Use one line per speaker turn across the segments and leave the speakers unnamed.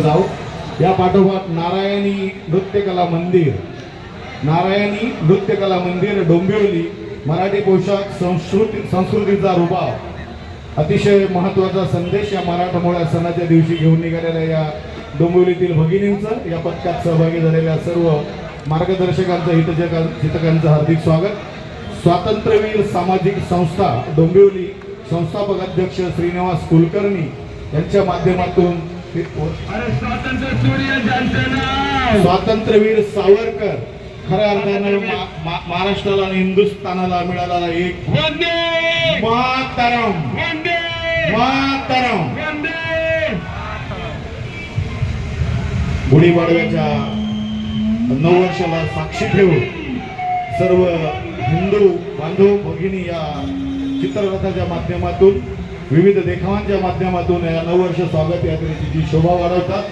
जाऊ. या पाठोपाठ नारायणी नृत्यकला मंदिर. नारायणी नृत्यकला मंदिर डोंबिवली मराठी पोशाख संस्कृती संस्कृतीचा रुबाब अतिशय महत्त्वाचा संदेश या मराठमोळ्या सणाच्या दिवशी घेऊन निघालेल्या या डोंबिवलीतील भगिनींचं या पथकात सहभागी झालेल्या सर्व मार्गदर्शकांचं हितजका हितकांचं हार्दिक स्वागत. स्वातंत्र्यवीर सामाजिक संस्था डोंबिवली संस्थापक अध्यक्ष श्रीनिवास कुलकर्णी यांच्या माध्यमातून स्वातंत्र्यवीर सावरकर. खऱ्या अर्थानं महाराष्ट्राला आणि हिंदुस्थानाला मिळालेला एक मातरम मातरम गुढीपाडव्याच्या नऊ वर्षाला साक्षी ठेवून सर्व हिंदू बांधव भगिनी या चित्ररथाच्या माध्यमातून विविध देखावांच्या माध्यमातून या नऊ वर्ष स्वागत यात्रेची जी शोभा वाढवतात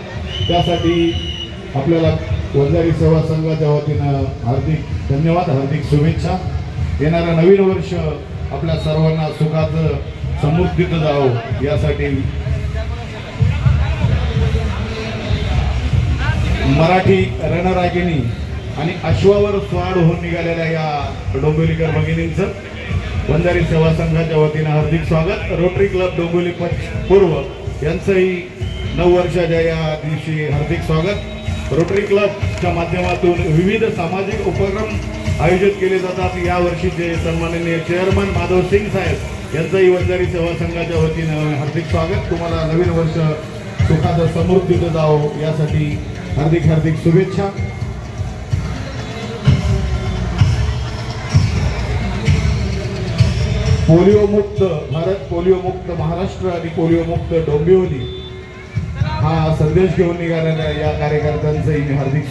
त्यासाठी आपल्याला वंजारी सेवा संघाच्या वतीनं हार्दिक धन्यवाद हार्दिक शुभेच्छा. येणारं नवीन वर्ष आपल्या सर्वांना सुखाचं समृद्धीत जावं यासाठी मराठी रणरागिणी आणि अश्वावर स्वाड होऊन निघालेल्या या डोंबिवलीकर भगिनींचं वंजारी सेवा संघाच्या वतीनं हार्दिक स्वागत. रोटरी क्लब डोंबिवली पूर्व यांचंही नऊ वर्षाच्या या दिवशी हार्दिक स्वागत. रोटरी क्लबच्या माध्यमातून विविध सामाजिक उपक्रम आयोजित केले जातात. या वर्षीचे सन्माननीय चेअरमन माधव सिंग साहेब यांचंही वंजारी सेवा संघाच्या वतीनं हार्दिक स्वागत. तुम्हाला नवीन वर्ष सुखाचं समृद्धीचं जावं यासाठी हार्दिक हार्दिक शुभेच्छा. पोलिओ मुक्त भारत पोलिओ मुक्त महाराष्ट्र आणि पोलिओ मुक्त डोंबिवली हा संदेश घेऊन निघालेल्या या कार्यकर्त्यांचंही मी हार्दिक